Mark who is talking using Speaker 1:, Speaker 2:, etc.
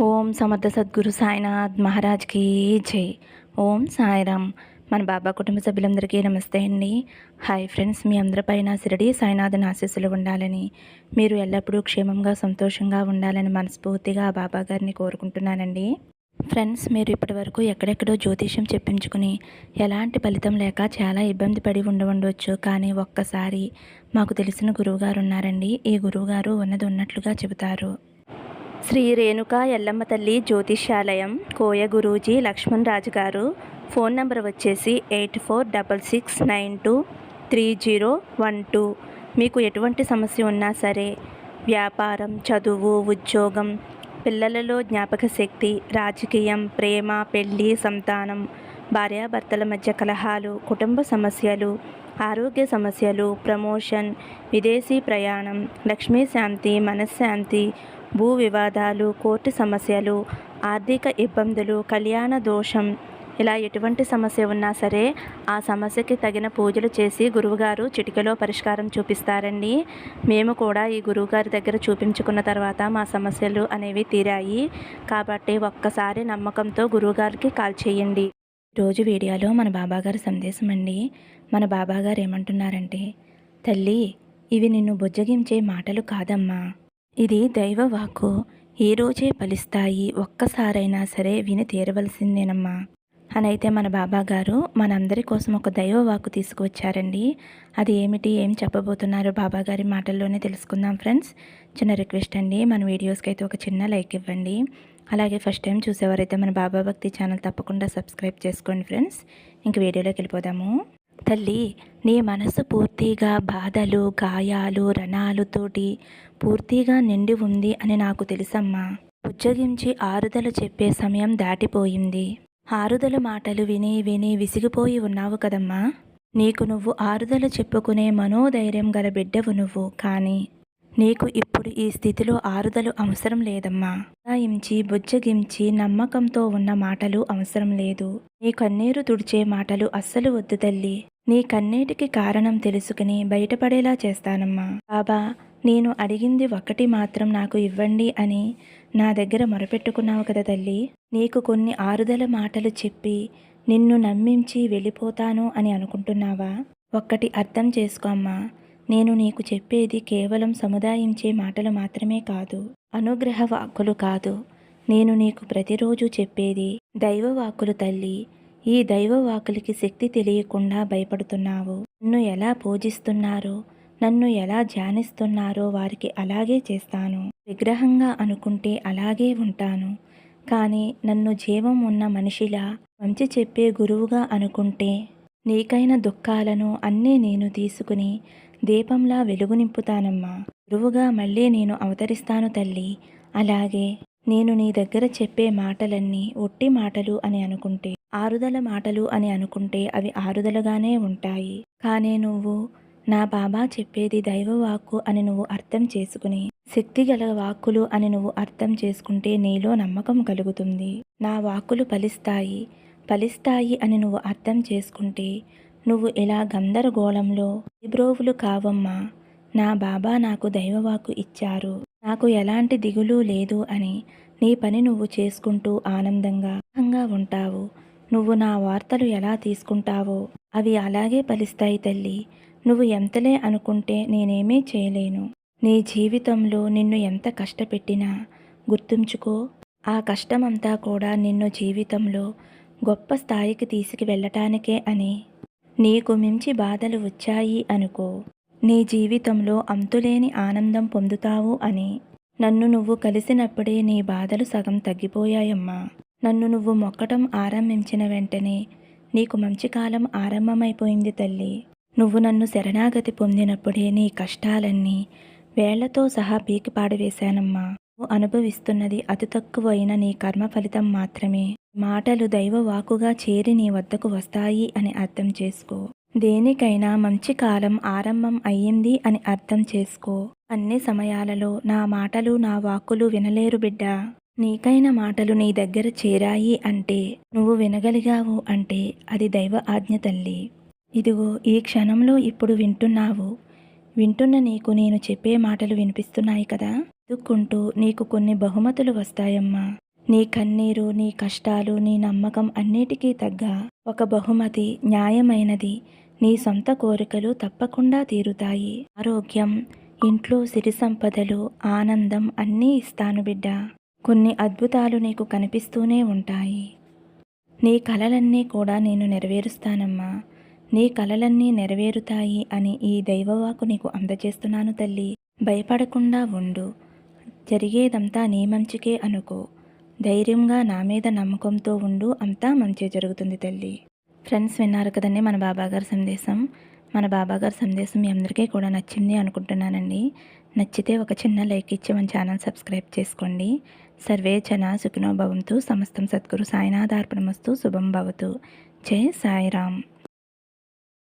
Speaker 1: ఓం సమర్థ సద్గురు సాయినాథ్ మహారాజ్కి జై. ఓం సాయిరామ్. మన బాబా కుటుంబ సభ్యులందరికీ నమస్తే అండి. హాయ్ ఫ్రెండ్స్ మీ అందరిపైన సిరడి సాయినాథన్ ఆశీస్సులు ఉండాలని మీరు ఎల్లప్పుడూ క్షేమంగా సంతోషంగా ఉండాలని మనస్ఫూర్తిగా ఆ బాబా గారిని కోరుకుంటున్నానండి. ఫ్రెండ్స్ మీరు ఇప్పటివరకు ఎక్కడెక్కడో జ్యోతిష్యం చెప్పించుకుని ఎలాంటి ఫలితం లేక చాలా ఇబ్బంది పడి ఉండవచ్చు కానీ ఒక్కసారి మాకు తెలిసిన గురువుగారు ఉన్నారండి. ఈ గురువుగారు ఉన్నది ఉన్నట్లుగా చెబుతారు. శ్రీ రేణుక ఎల్లమ్మ తల్లి జ్యోతిష్యాలయం కోయ గురూజీ లక్ష్మణ్ రాజు గారు. ఫోన్ నంబర్ వచ్చేసి eight four double six nine two three zero one two. మీకు ఎటువంటి సమస్య ఉన్నా సరే వ్యాపారం చదువు ఉద్యోగం పిల్లలలో జ్ఞాపక శక్తి రాజకీయం ప్రేమ పెళ్ళి సంతానం భార్యాభర్తల మధ్య కలహాలు కుటుంబ సమస్యలు ఆరోగ్య సమస్యలు ప్రమోషన్ విదేశీ ప్రయాణం లక్ష్మీ శాంతి మనశ్శాంతి భూ వివాదాలు కోర్టు సమస్యలు ఆర్థిక ఇబ్బందులు కళ్యాణ దోషం. ఇలా ఎటువంటి సమస్య ఉన్నా సరే ఆ సమస్యకి తగిన పూజలు చేసి గురువుగారు చిటికలో పరిష్కారం చూపిస్తారండి. మేము కూడా ఈ గురువుగారి దగ్గర చూపించుకున్న తర్వాత మా సమస్యలు అనేవి తీరాయి. కాబట్టి ఒక్కసారి నమ్మకంతో గురువుగారికి కాల్ చేయండి. రోజు వీడియోలో మన బాబాగారి సందేశం అండి. మన బాబాగారు ఏమంటున్నారంటే తల్లి ఇవి నిన్ను బుజ్జగించే మాటలు కాదమ్మా. ఇది దైవ వాక్కు. ఈ రోజే ఫలిస్తాయి. ఒక్కసారైనా సరే విని తీరవలసిందేనమ్మా. అని అయితే మన బాబాగారు మనందరి కోసం ఒక దైవ వాక్కు తీసుకువచ్చారండి. అది ఏమిటి? ఏం చెప్పబోతున్నారు బాబాగారి మాటల్లోనే తెలుసుకుందాం ఫ్రెండ్స్. చిన్న రిక్వెస్ట్ అండి మన వీడియోస్కి అయితే ఒక చిన్న లైక్ ఇవ్వండి. అలాగే ఫస్ట్ టైం చూసేవారైతే మన బాబా భక్తి ఛానల్ తప్పకుండా సబ్స్క్రైబ్ చేసుకోండి ఫ్రెండ్స్. ఇంక వీడియోలోకి వెళ్ళిపోదాము. తల్లి నీ మనసు పూర్తిగా బాధలు గాయాలు రణాలుతోటి పూర్తిగా నిండి ఉంది అని నాకు తెలుసమ్మా. ఉజ్జగించి ఆరుదల చెప్పే సమయం దాటిపోయింది. ఆరుదల మాటలు విని విని విసిగిపోయి ఉన్నావు కదమ్మా. నీకు నువ్వు ఆరుదల చెప్పుకునే మనోధైర్యం గల బిడ్డవు నువ్వు. కానీ నీకు ఇప్పుడు ఈ స్థితిలో ఆరుదలు అవసరం లేదమ్మా. సాయించి బుజ్జగించి నమ్మకంతో ఉన్న మాటలు అవసరం లేదు. నీ కన్నీరు తుడిచే మాటలు అస్సలు వద్దు తల్లి. నీ కన్నీటికి కారణం తెలుసుకుని బయటపడేలా చేస్తానమ్మా. బాబా నేను అడిగింది ఒక్కటి మాత్రం నాకు ఇవ్వండి అని నా దగ్గర మొరపెట్టుకున్నావు కదా తల్లి. నీకు కొన్ని ఆరుదల మాటలు చెప్పి నిన్ను నమ్మించి వెళ్ళిపోతాను అని అనుకుంటున్నావా? ఒక్కటి అర్థం చేసుకో అమ్మా. నేను నీకు చెప్పేది కేవలం సముదాయించే మాటలు మాత్రమే కాదు అనుగ్రహ వాక్కులు కాదు. నేను నీకు ప్రతిరోజు చెప్పేది దైవ వాక్కులు తల్లి ఈ దైవ వాకులకి శక్తి తెలియకుండా భయపడుతున్నావు. నన్ను ఎలా పూజిస్తున్నారో నన్ను ఎలా ధ్యానిస్తున్నారో వారికి అలాగే చేస్తాను. విగ్రహంగా అనుకుంటే అలాగే ఉంటాను. కానీ నన్ను జీవం ఉన్న మనిషిలా మంచి చెప్పే గురువుగా అనుకుంటే నీకైన దుఃఖాలను అన్నీ నేను తీసుకుని దీపంలా వెలుగు నింపుతానమ్మా గురువుగా మళ్ళీ నేను అవతరిస్తాను తల్లి. అలాగే నేను నీ దగ్గర చెప్పే మాటలన్నీ ఒట్టి మాటలు అని అనుకుంటే ఆరుదల మాటలు అని అనుకుంటే అవి ఆరుదలగానే ఉంటాయి. కానీ నువ్వు నా బాబా చెప్పేది దైవ వాక్కు అని నువ్వు అర్థం చేసుకుని శక్తి గల వాక్కులు అని నువ్వు అర్థం చేసుకుంటే నీలో నమ్మకం కలుగుతుంది. నా వాక్కులు ఫలిస్తాయి. ఫలిస్తాయి అని నువ్వు అర్థం చేసుకుంటే నువ్వు ఇలా గందరగోళంలో బ్రోవులు కావమ్మా? నా బాబా నాకు దైవవాకు ఇచ్చారు. నాకు ఎలాంటి దిగులు లేదు అని నీ పని నువ్వు చేసుకుంటూ ఆనందంగా ఉంటావు. నువ్వు నా వార్తలు ఎలా తీసుకుంటావో అవి అలాగే ఫలిస్తాయి తల్లి. నువ్వు ఎంతలే అనుకుంటే నేనేమీ చేయలేను. నీ జీవితంలో నిన్ను ఎంత కష్టపెట్టినా గుర్తుంచుకో. ఆ కష్టమంతా కూడా నిన్ను జీవితంలో గొప్ప స్థాయికి తీసుకు వెళ్ళటానికే అని. నీకు మించి బాధలు వచ్చాయి అనుకో. నీ జీవితంలో అంతులేని ఆనందం పొందుతావు అని. నన్ను నువ్వు కలిసినప్పుడే నీ బాధలు సగం తగ్గిపోయాయమ్మా. నన్ను నువ్వు మొక్కటం ఆరంభించిన వెంటనే నీకు మంచి కాలం ఆరంభమైపోయింది తల్లి. నువ్వు నన్ను శరణాగతి పొందినప్పుడే నీ కష్టాలన్నీ వేళ్ళతో సహా పీకి పాడవేశానమ్మా అనుభవిస్తున్నది అతి తక్కువైన నీ కర్మ ఫలితం మాత్రమే. మాటలు దైవ వాకుగా చేరి నీ వద్దకు వస్తాయి అని అర్థం చేసుకో. దేనికైనా మంచి కాలం ఆరంభం అయ్యింది అని అర్థం చేసుకో. అన్ని సమయాలలో నా మాటలు నా వాక్కులు వినలేరు బిడ్డ. నీకైన మాటలు నీ దగ్గర చేరాయి అంటే నువ్వు వినగలిగావు అంటే అది దైవ ఆజ్ఞ తల్లి. ఇదిగో ఈ క్షణంలో ఇప్పుడు వింటున్నావు. వింటున్న నీకు నేను చెప్పే మాటలు వినిపిస్తున్నాయి కదా? దుక్కుంటూ నీకు కొన్ని బహుమతులు వస్తాయమ్మా. నీ కన్నీరు నీ కష్టాలు నీ నమ్మకం అన్నిటికీ తగ్గ ఒక బహుమతి న్యాయమైనది. నీ సొంత కోరికలు తప్పకుండా తీరుతాయి. ఆరోగ్యం ఇంట్లో సిరి సంపదలు ఆనందం అన్నీ ఇస్తాను బిడ్డ. కొన్ని అద్భుతాలు నీకు కనిపిస్తూనే ఉంటాయి. నీ కలలన్నీ కూడా నేను నెరవేరుస్తానమ్మా. నీ కలలన్నీ నెరవేరుతాయి అని ఈ దైవవాకు నీకు అందజేస్తున్నాను తల్లి. భయపడకుండా ఉండు. జరిగేదంతా నీ మంచికే అనుకో. ధైర్యంగా నా మీద నమ్మకంతో ఉండు అంతా మంచి జరుగుతుంది తల్లి. ఫ్రెండ్స్ విన్నారు కదండి మన బాబాగారి సందేశం. మన బాబాగారి సందేశం మీ అందరికీ కూడా నచ్చింది అనుకుంటున్నానండి. నచ్చితే ఒక చిన్న లైక్ ఇచ్చి మన ఛానల్ సబ్స్క్రైబ్ చేసుకోండి. సర్వే జన సుఖినో భవంతు సమస్తం సద్గురు సాయినాథార్పణమస్తు శుభం భవతు. జై సాయిరామ్.